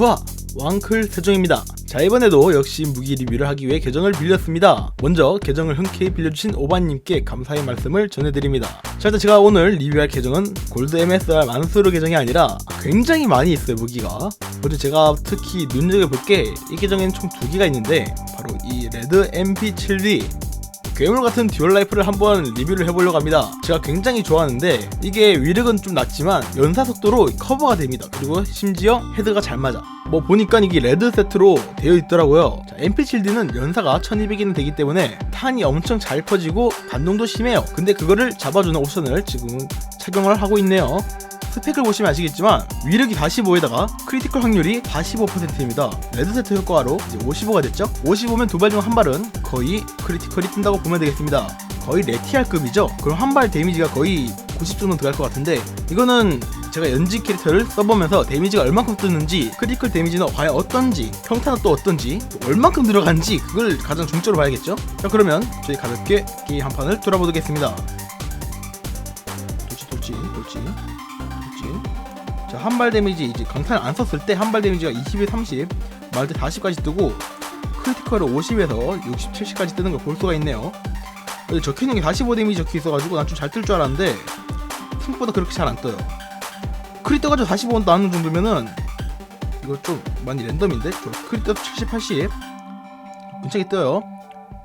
좋아 왕클 세종입니다. 자 이번에도 역시 무기 리뷰를 하기 위해 계정을 빌렸습니다. 먼저 계정을 흔쾌히 빌려주신 오바님께 감사의 말씀을 전해드립니다. 자 일단 제가 오늘 리뷰할 계정은 골드 MSR 만수르 계정이 아니라 굉장히 많이 있어요 무기가. 먼저 제가 특히 눈여겨볼 게 이 계정에는 총두 개가 있는데 바로 이 레드 MP7D 괴물 같은 듀얼 라이프를 한번 리뷰를 해보려고 합니다. 제가 굉장히 좋아하는데 이게 위력은 좀 낮지만 연사 속도로 커버가 됩니다. 그리고 심지어 헤드가 잘 맞아. 뭐 보니까 이게 레드 세트로 되어 있더라고요. 자, MP7D는 연사가 1200이나 되기 때문에 탄이 엄청 잘 퍼지고 반동도 심해요. 근데 그거를 잡아주는 옵션을 지금 착용을 하고 있네요. 스펙을 보시면 아시겠지만 위력이 45에다가 크리티컬 확률이 45%입니다. 레드 세트 효과로 이제 55가 됐죠? 55면 두 발 중 한 발은 거의 크리티컬이 뜬다고 보면 되겠습니다. 거의 레티알급이죠? 그럼 한 발 데미지가 거의 90 정도 들어갈 것 같은데 이거는 제가 연지 캐릭터를 써보면서 데미지가 얼만큼 뜨는지 크리티컬 데미지는 과연 어떤지 평타는 또 어떤지 또 얼만큼 들어간지 그걸 가장 중점으로 봐야겠죠? 자 그러면 저희 가볍게 게임 한 판을 돌아보겠습니다. 돌지 돌지 돌지 돌지 자 한발 데미지 이제 강탄을 안 썼을 때 한 발 데미지가 20에 30말때 40까지 뜨고 크리티컬을 50에서 60, 70까지 뜨는 걸 볼 수가 있네요. 적혀있는 게 45 데미지 적혀 있어가지고 난 좀 잘 뜰 줄 알았는데 생각보다 그렇게 잘 안 떠요. 크리 떠가지고 45 나오는 정도면은 이거 좀 많이 랜덤인데? 저 크리 떠 70, 80 괜찮게 떠요.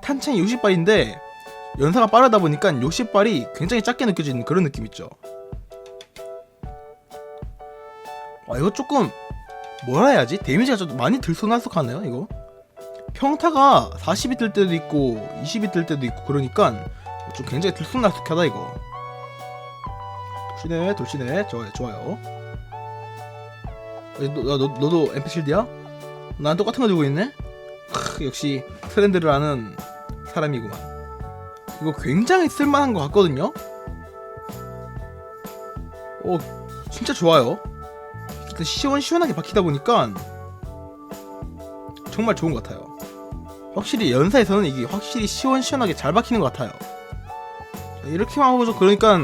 탄창이 60발인데 연사가 빠르다 보니까 60발이 굉장히 작게 느껴지는 그런 느낌 있죠 아 이거 조금 뭐라 해야지? 데미지가 좀 많이 들쑥날쑥하네요 이거. 평타가 40이 뜰 때도 있고 20이 뜰 때도 있고 그러니까 좀 굉장히 들쑥날쑥하다 이거. 돌시네 돌시네 좋아요 좋아요. 어, 너, 너, 너, 너도 MP7D야? 난 똑같은 거 들고 있네? 크, 역시 트렌드를 아는 사람이구만. 이거 굉장히 쓸만한 것 같거든요? 어 진짜 좋아요 일단 시원시원하게 박히다 보니까 정말 좋은 것 같아요 확실히 연사에서는 이게 확실히 시원시원하게 잘 박히는 것 같아요 자, 이렇게만 하고 좀 그러니까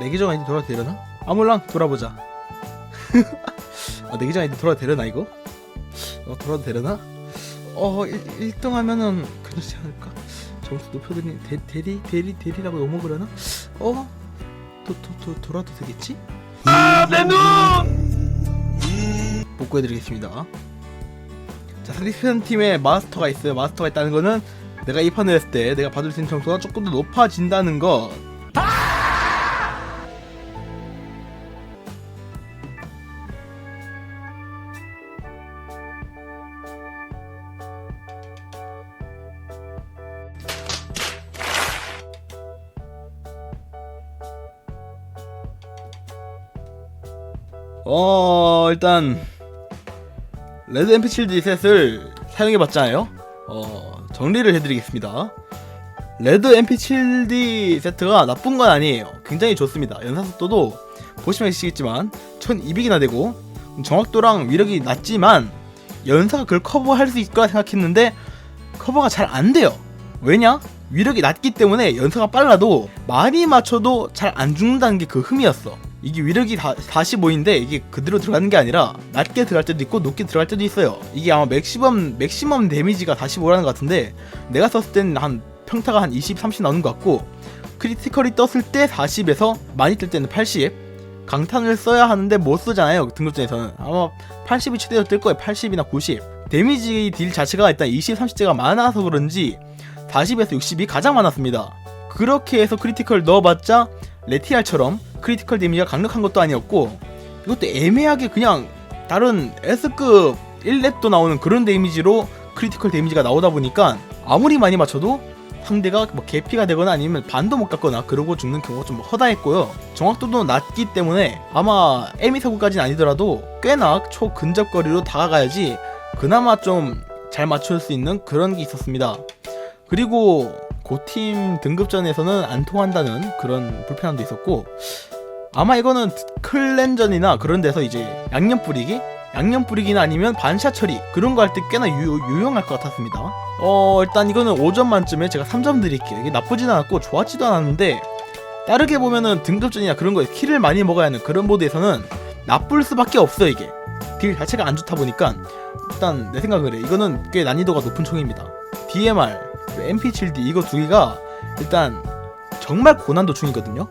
내 계정 아이디 돌아도 되려나? 아 몰라 돌아보자 아, 내 계정 아이디 돌아도 되려나 이거? 어 돌아도 되려나? 어 1, 등 하면은 괜찮지 않을까? 점수 높여드니 대, 대리 대리 대리라고 욕먹으려나? 어? 도, 도, 도, 돌아도 되겠지? 복구해드리겠습니다. 자, 사디스편 팀에 마스터가 있어요. 마스터가 있다는 거는 내가 이 판을 했을 때 내가 받을 수 있는 점수가 조금 더 높아진다는 거. 어 일단 레드 MP7D 셋을 사용해봤잖아요. 어 정리를 해드리겠습니다. 레드 MP7D 세트가 나쁜 건 아니에요. 굉장히 좋습니다. 연사 속도도 보시면 아시겠지만 1200이나 되고 정확도랑 위력이 낮지만 연사가 그걸 커버할 수 있을 거라 생각했는데 커버가 잘 안 돼요. 왜냐? 위력이 낮기 때문에 연사가 빨라도 많이 맞춰도 잘 안 죽는다는 게 그 흠이었어. 이게 위력이 다, 45인데 이게 그대로 들어가는 게 아니라 낮게 들어갈 때도 있고 높게 들어갈 때도 있어요. 이게 아마 맥시멈 맥시멈 데미지가 45라는 것 같은데 내가 썼을 때는 한 평타가 한 20, 30 나오는 것 같고 크리티컬이 떴을 때 40에서 많이 뜰 때는 80 강탄을 써야 하는데 못 쓰잖아요 등급전에서는. 아마 80이 최대로 뜰 거예요 80이나 90 데미지 딜 자체가 일단 20, 30대가 많아서 그런지 40에서 60이 가장 많았습니다. 그렇게 해서 크리티컬 넣어봤자 레티알처럼 크리티컬 데미지가 강력한 것도 아니었고 이것도 애매하게 그냥 다른 S급 1렙도 나오는 그런 데미지로 크리티컬 데미지가 나오다 보니까 아무리 많이 맞춰도 상대가 뭐 개피가 되거나 아니면 반도 못 갔거나 그러고 죽는 경우가 좀 허다했고요. 정확도도 낮기 때문에 아마 에미 사고까지는 아니더라도 꽤나 초근접거리로 다가가야지 그나마 좀 잘 맞출 수 있는 그런 게 있었습니다. 그리고 고팀 등급전에서는 안 통한다는 그런 불편함도 있었고 아마 이거는 클랜전이나 그런 데서 이제 양념 뿌리기 양념 뿌리기나 아니면 반샷 처리 그런 거 할 때 꽤나 유, 유용할 것 같았습니다. 어 일단 이거는 5점 만점에 제가 3점 드릴게요. 이게 나쁘진 않았고 좋았지도 않았는데 다르게 보면은 등급전이나 그런 거에 키를 많이 먹어야 하는 그런 모드에서는 나쁠 수밖에 없어 이게. 딜 자체가 안 좋다 보니까 일단 내 생각은 그래 이거는 꽤 난이도가 높은 총입니다 DMR, MP7D 이거 두 개가 일단 정말 고난도 총이거든요.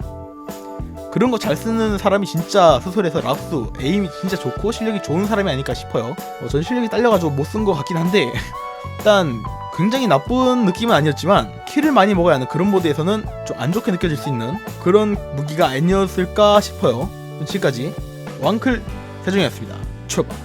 그런 거 잘 쓰는 사람이 진짜 수술에서 랍수 에임이 진짜 좋고 실력이 좋은 사람이 아닐까 싶어요. 어, 전 실력이 딸려가지고 못쓴거 같긴 한데 일단 굉장히 나쁜 느낌은 아니었지만 킬을 많이 먹어야 하는 그런 모드에서는 좀 안 좋게 느껴질 수 있는 그런 무기가 아니었을까 싶어요. 지금까지 왕클 세종이었습니다. 출발